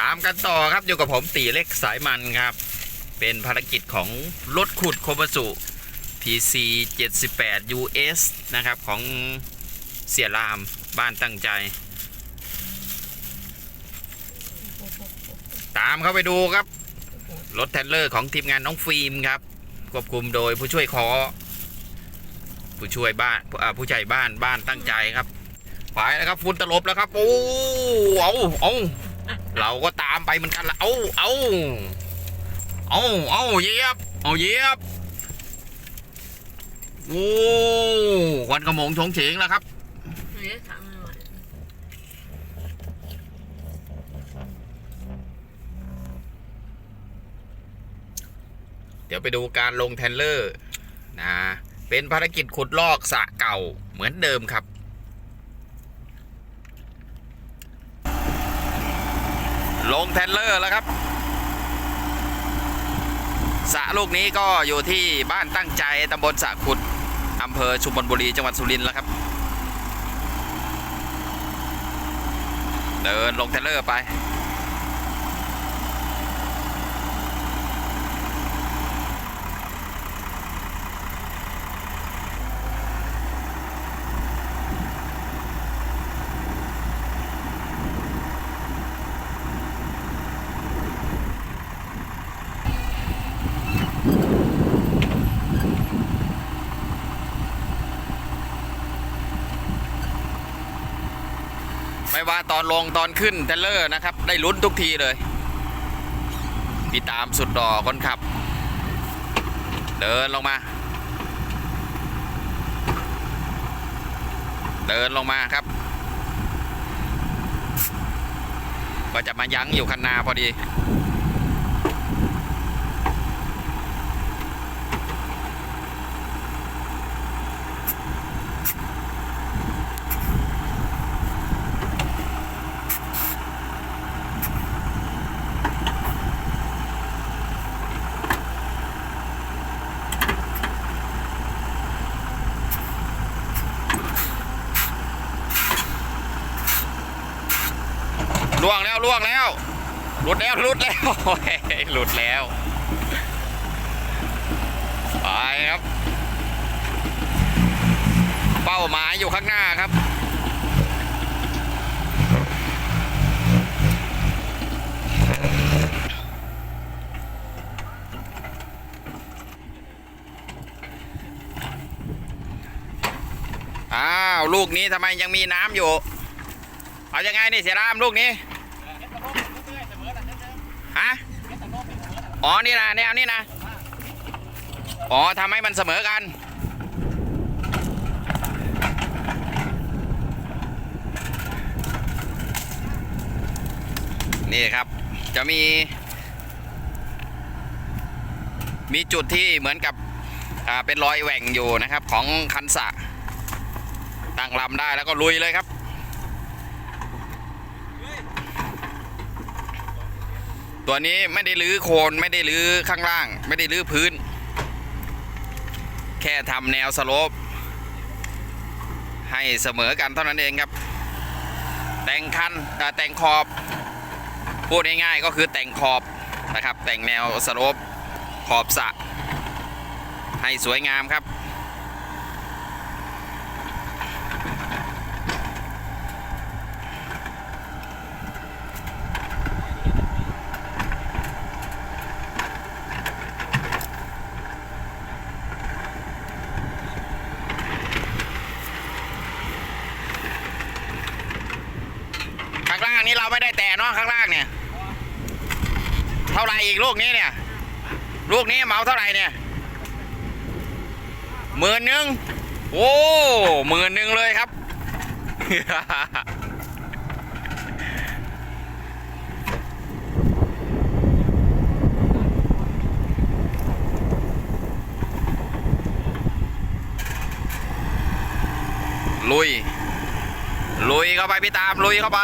ตามกันต่อครับอยู่กับผมตีเล็กสายมันครับ เป็นภารกิจของรถขุดโคมสุ TC 78 US นะครับ ของเสียรามบ้านตั้งใจ ตามเข้าไปดูครับ รถแทนเลอร์ของทีมงานน้องฟิล์มครับ ควบคุมโดยผู้ช่วยคอผู้ช่วยบ้านผู้ใจบ้านบ้านตั้งใจครับไปแล้วครับ ฟุนตลบแล้วครับ โอ้เอาเอา เราก็ตามไปเหมือนกันละเอาเอาเอาเอาเหยียบเอาเหยียบโอ้ควันกระหมงชงเฉงแล้วครับเฮ้ยทำหน่อยเดี๋ยวไปดูการลงแทนเลอร์นะ เป็นภารกิจขุดลอกสระเก่าเหมือนเดิมครับ ลงแทนเลอร์แล้วครับสะลูกนี้ก็อยู่ที่บ้านตั้งใจตำบลสะขุดอำเภอชุมพลบุรีจังหวัดสุรินทร์แล้วครับ เดินลงแทนเลอร์ไป ว่าตอนลงตอนขึ้นเทเลอร์นะครับ ได้ลุ้นทุกทีเลยพี่ตามสุดดอคนขับ เดินลงมา เดินลงมาครับ ก็จะมายั้งอยู่คันนาพอดี ล่วงแล้วล่วงแล้วหลุดแล้วหลุดแล้วโอ้ยหลุดแล้วไปครับ เป้าหมายอยู่ข้างหน้าครับอ้าว ลูกนี้ทำไมยังมีน้ำอยู่ เอาอยังไงนี่เสียรามลูกนี้ ฮะ อ๋อ นี่นะแนวนี่นะ อ๋อทำให้มันเสมอกัน นี่ครับ จะมี มีจุดที่เหมือนกับเป็นรอยแหว่งอยู่นะครับ ของคันสะตั้งลำได้แล้วก็ลุยเลยครับ ตัวนี้ไม่ได้รื้อโคนไม่ได้รื้อข้างล่าง ไม่ได้รื้อพื้น แค่ทำแนวสโลปให้เสมอกันเท่านั้นเองครับ แต่งคันแต่งขอบ พูดง่ายๆก็คือแต่งขอบนะครับ แต่งแนวสโลปขอบสระให้สวยงามครับ นี้เราไม่ได้แต่เนาะข้างล่างเนี่ย เท่าไรอีกลูกนี้เนี่ย ลูกนี้เหมาเท่าไหร่เนี่ยหมื่นหนึ่งโอ้หมื่นหนึ่งเลยครับ ลุย ลุยเข้าไปพี่ตาม ลุยเข้าไป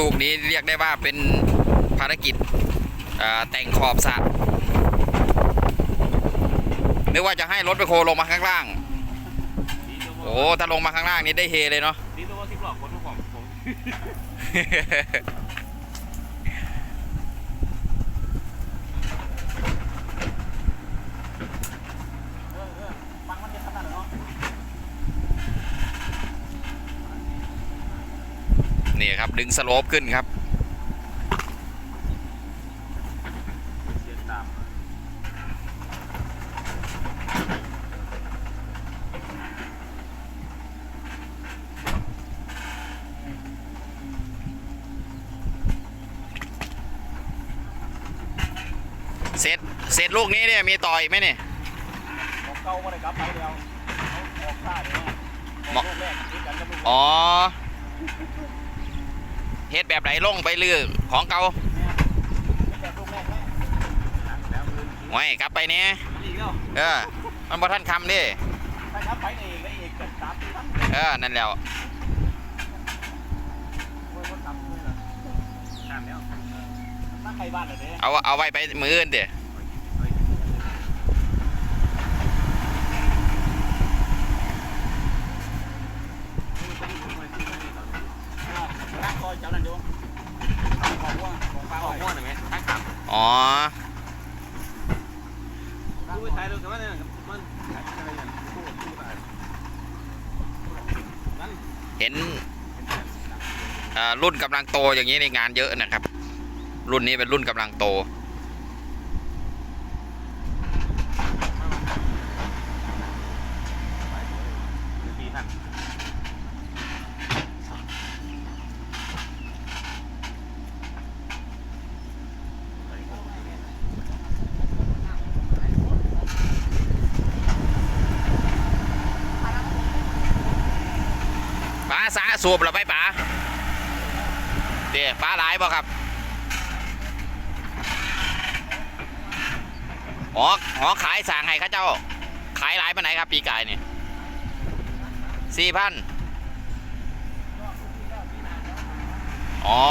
ลูกนี้เรียกได้ว่าเป็นภารกิจเอ่อแต่งขอบสระนึกว่าจะให้รถไปโคลงมาข้างล่างดีตัวโอ้ถ้าลงมาข้างล่างนี่ได้เฮเลยเนาะ ดีตัวที่หลอกคนทุกของผมเออเออฟังมันจะขนาดเนาะ นี่ครับ ดึงสโลปขึ้นครับเสียงตามเสร็จเสร็จลูกนี้เนี่ยมีต่อยไหมเนี่ยของเก่าไม่ได้กลับไปแล้วเขาออกค่าเดียวเหมาะลูกแรกคิดกันจะลูกอ๋อเฮ็ดแบบไหน ลงไปเรื่อยของเก่าแบบลูกแรกแม่แล้วลืมคิดไว้กลับไปเนี่ยอีกแล้วเออ มันบ่ท่านคำดิถ้ากลับไปเองได้เองเกิดตามที่ทั้งเออ นั่นแล้วโอ้ยคนตามเลยล่ะตามแล้วนั่งไปบ้านเลยเด้เอาเอาไว้ไปมืออื่นเดี๋ยนักคอยเจ้านั่นดูของ ว่าของฟ้าของม่วนไหมทั้งสามอ๋อดูไปถ่ายดูกันว่าเนี่ยมันอะไรอย่างพูดพูดอะไรนั่นเห็นอ่อรุ่นกำลังโตอย่างนี้ในงานเยอะนะครับ รุ่นนี้เป็นรุ่นกำลังโต ปีท่าน ปลา สูบเหรือไปปลาเดี๋ยวปลาหลายบ่ครับอ๋ออ๋อขายสั่งให้ข้าเจ้า ขายหลายปไหนครับ ปีกายนี่สี่พันอ๋อ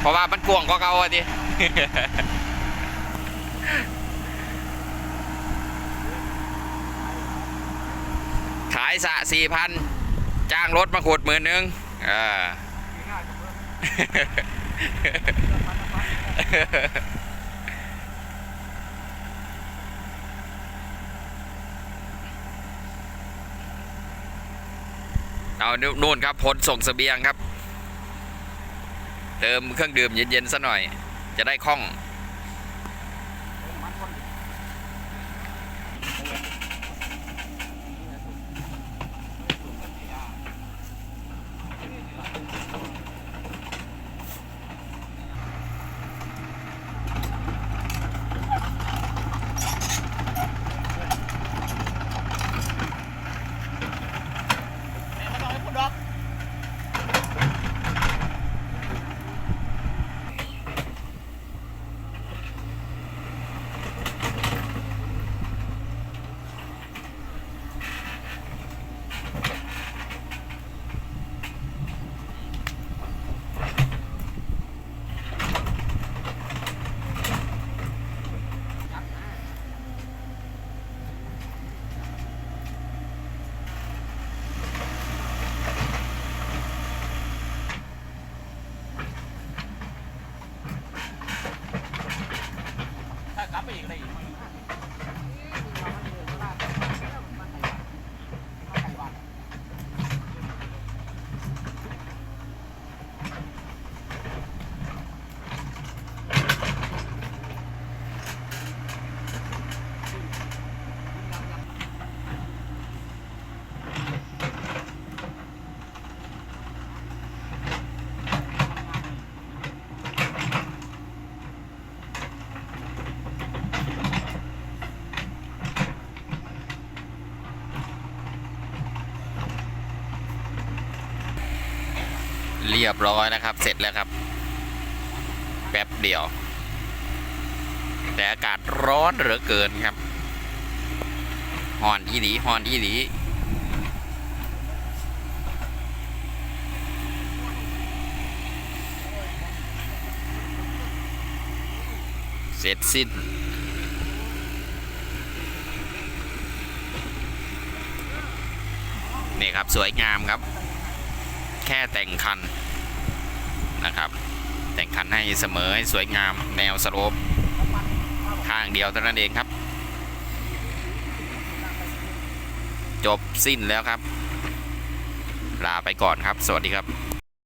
เพราะว่ามันกวงก็เก่าอะดิขายสะสี่พัน จ้างรถมาขุดหมื่นหนึ่งอ่าเอานู่นครับพลส่งเสบียงครับ เติมเครื่องดื่มเย็นๆซะหน่อย จะได้คล่อง ถ้ากลับไปอีกอะไรอีก รียบร้อยนะครับ เสร็จแล้วครับ แป๊บเดียว แต่อากาศร้อนเหลือเกินครับหอนอีหลีหอนอีหลีเสร็จสิ้นนี่ครับ สวยงามครับ แค่แต่งคัน นะครับ แต่งคันให้เสมอให้สวยงามแนวสโลปข้างเดียวเท่านั้นเองครับ จบสิ้นแล้วครับ ลาไปก่อนครับ สวัสดีครับ